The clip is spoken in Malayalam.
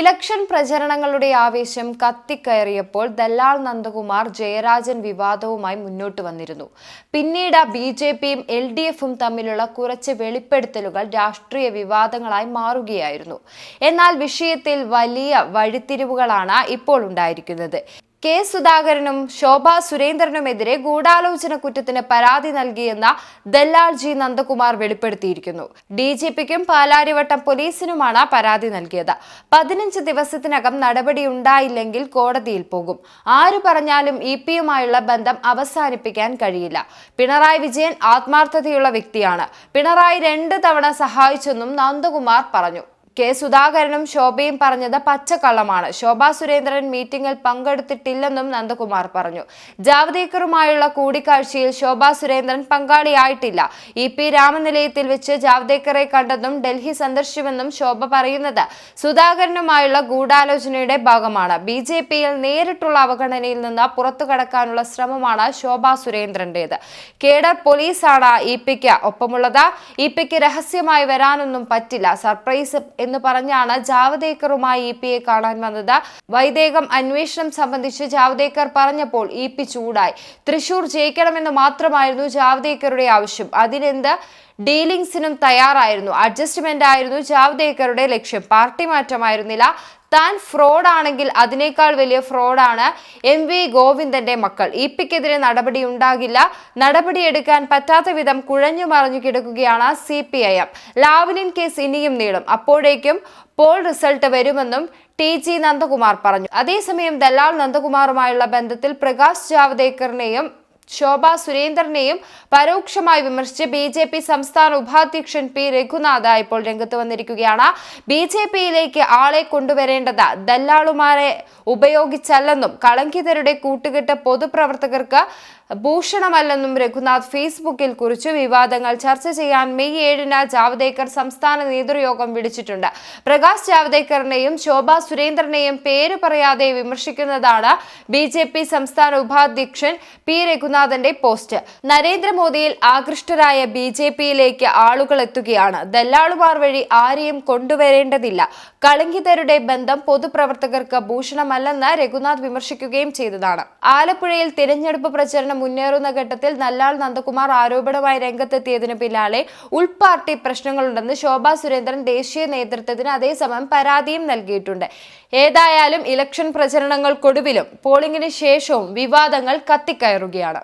ഇലക്ഷൻ പ്രചരണങ്ങളുടെ ആവേശം കത്തിക്കയറിയപ്പോൾ ദല്ലാൾ നന്ദകുമാർ ജയരാജൻ വിവാദവുമായി മുന്നോട്ട് വന്നിരുന്നു. പിന്നീട് ബി ജെ പിയും എൽ ഡി എഫും തമ്മിലുള്ള കുറച്ച് വെളിപ്പെടുത്തലുകൾ രാഷ്ട്രീയ വിവാദങ്ങളായി മാറുകയായിരുന്നു. എന്നാൽ വിഷയത്തിൽ വലിയ വഴിത്തിരിവുകളാണ് ഇപ്പോൾ ഉണ്ടായിരിക്കുന്നത്. കെ സുധാകരനും ശോഭാ സുരേന്ദ്രനുമെതിരെ ഗൂഢാലോചന കുറ്റത്തിന് പരാതി നൽകിയെന്ന ദല്ലാൽ ജി നന്ദകുമാർ വെളിപ്പെടുത്തിയിരിക്കുന്നു. ഡി ജി പിക്കും പാലാരിവട്ടം പോലീസിനുമാണ് പരാതി നൽകിയത്. പതിനഞ്ച് ദിവസത്തിനകം നടപടി ഉണ്ടായില്ലെങ്കിൽ കോടതിയിൽ പോകും. ആര് പറഞ്ഞാലും ഇ പിയുമായുള്ള ബന്ധം അവസാനിപ്പിക്കാൻ കഴിയില്ല. പിണറായി വിജയൻ ആത്മാർത്ഥതയുള്ള വ്യക്തിയാണ്. പിണറായി രണ്ട് തവണ സഹായിച്ചെന്നും നന്ദകുമാർ പറഞ്ഞു. കെ സുധാകരനും ശോഭയും പറഞ്ഞത് പച്ചക്കള്ളമാണ്. ശോഭാ സുരേന്ദ്രൻ മീറ്റിംഗിൽ പങ്കെടുത്തിട്ടില്ലെന്നും നന്ദകുമാർ പറഞ്ഞു. ജാവ്ദേക്കറുമായുള്ള കൂടിക്കാഴ്ചയിൽ ശോഭാ സുരേന്ദ്രൻ പങ്കാളിയായിട്ടില്ല. ഇ പി രാമനിലയത്തിൽ വെച്ച് ജാവ്ദേക്കറെ കണ്ടതും ഡൽഹി സന്ദർശിച്ചുവെന്നും ശോഭ പറയുന്നത് സുധാകരനുമായുള്ള ഗൂഢാലോചനയുടെ ഭാഗമാണ്. ബി ജെ പിയിൽ നേരിട്ടുള്ള അവഗണനയിൽ നിന്ന് പുറത്തു കടക്കാനുള്ള ശ്രമമാണ് ശോഭാ സുരേന്ദ്രന്റേത്. കേഡർ പോലീസാണ് ഇ പിക്ക് ഒപ്പമുള്ളത്. ഇ പിക്ക് രഹസ്യമായി വരാനൊന്നും പറ്റില്ല. സർപ്രൈസ് എന്ന് പറഞ്ഞാണ് ജാവദേക്കറുമായി ഇ കാണാൻ വന്നത്. വൈദേകം അന്വേഷണം സംബന്ധിച്ച് ജാവദേക്കർ പറഞ്ഞപ്പോൾ ഇ ചൂടായി. തൃശൂർ ജയിക്കണമെന്ന് മാത്രമായിരുന്നു ജാവദേക്കറുടെ ആവശ്യം. അതിനെന്ത് ഡീലിംഗ്സിനും തയ്യാറായിരുന്നു. അഡ്ജസ്റ്റ്മെന്റ് ആയിരുന്നു ജാവ്ദേക്കറുടെ ലക്ഷ്യം. പാർട്ടി മാറ്റമായിരുന്നില്ല. താൻ ഫ്രോഡ് ആണെങ്കിൽ അതിനേക്കാൾ വലിയ ഫ്രോഡാണ് എം വി ഗോവിന്ദന്റെ മക്കൾ. ഇ പിക്കെതിരെ നടപടി ഉണ്ടാകില്ല. നടപടിയെടുക്കാൻ പറ്റാത്ത വിധം കുഴഞ്ഞു മറിഞ്ഞു കിടക്കുകയാണ് C P I M. Lavalin case ഇനിയും നീളും. അപ്പോഴേക്കും പോൾ റിസൾട്ട് വരുമെന്നും ടി ജി നന്ദകുമാർ പറഞ്ഞു. അതേസമയം ദലാൽ നന്ദകുമാറുമായുള്ള ബന്ധത്തിൽ പ്രകാശ് ജാവ്ദേക്കറിനെയും ശോഭ സുരേന്ദ്രനെയും പരോക്ഷമായി വിമർശിച്ച് ബി ജെ പി സംസ്ഥാന ഉപാധ്യക്ഷൻ പി രഘുനാഥ ഇപ്പോൾ രംഗത്ത് വന്നിരിക്കുകയാണ്. ബി ജെ പിയിലേക്ക് ആളെ കൊണ്ടുവരേണ്ടത് ദല്ലാളുമാരെ ഉപയോഗിച്ചല്ലെന്നും കളങ്കിതരുടെ കൂട്ടുകെട്ട് പൊതുപ്രവർത്തകർക്ക് ഭൂഷണമല്ലെന്നും രഘുനാഥ് ഫേസ്ബുക്കിൽ കുറിച്ചു വിവാദങ്ങൾ ചർച്ച ചെയ്യാൻ മെയ് ഏഴിന് ജാവ്ദേക്കർ സംസ്ഥാന നേതൃയോഗം വിളിച്ചിട്ടുണ്ട്. പ്രകാശ് ജാവ്ദേക്കറിനെയും ശോഭ സുരേന്ദ്രനെയും പേര് പറയാതെ വിമർശിക്കുന്നതാണ് ബി ജെ പി സംസ്ഥാന ഉപാധ്യക്ഷൻ പി രഘുനാഥന്റെ പോസ്റ്റ്. നരേന്ദ്രമോദിയിൽ ആകൃഷ്ടരായ ബി ജെ പിയിലേക്ക് ആളുകൾ എത്തുകയാണ്. ദല്ലാളുമാർ വഴി ആരെയും കൊണ്ടുവരേണ്ടതില്ല. കളങ്കിതരുടെ ബന്ധം പൊതുപ്രവർത്തകർക്ക് ഭൂഷണമല്ലെന്ന് രഘുനാഥ് വിമർശിക്കുകയും ചെയ്തതാണ്. ആലപ്പുഴയിൽ തിരഞ്ഞെടുപ്പ് പ്രചരണം മുന്നേറുന്ന ഘട്ടത്തിൽ നല്ലാൾ നന്ദകുമാർ ആരോപണമായി രംഗത്തെത്തിയതിനു പിന്നാലെ ഉൾപാർട്ടി പ്രശ്നങ്ങളുണ്ടെന്ന് ശോഭാ സുരേന്ദ്രൻ ദേശീയ നേതൃത്വത്തിന് അതേസമയം പരാതിയും നൽകിയിട്ടുണ്ട്. ഏതായാലും ഇലക്ഷൻ പ്രചരണങ്ങൾക്കൊടുവിലും പോളിംഗിന് ശേഷവും വിവാദങ്ങൾ കത്തിക്കയറുകയാണ്.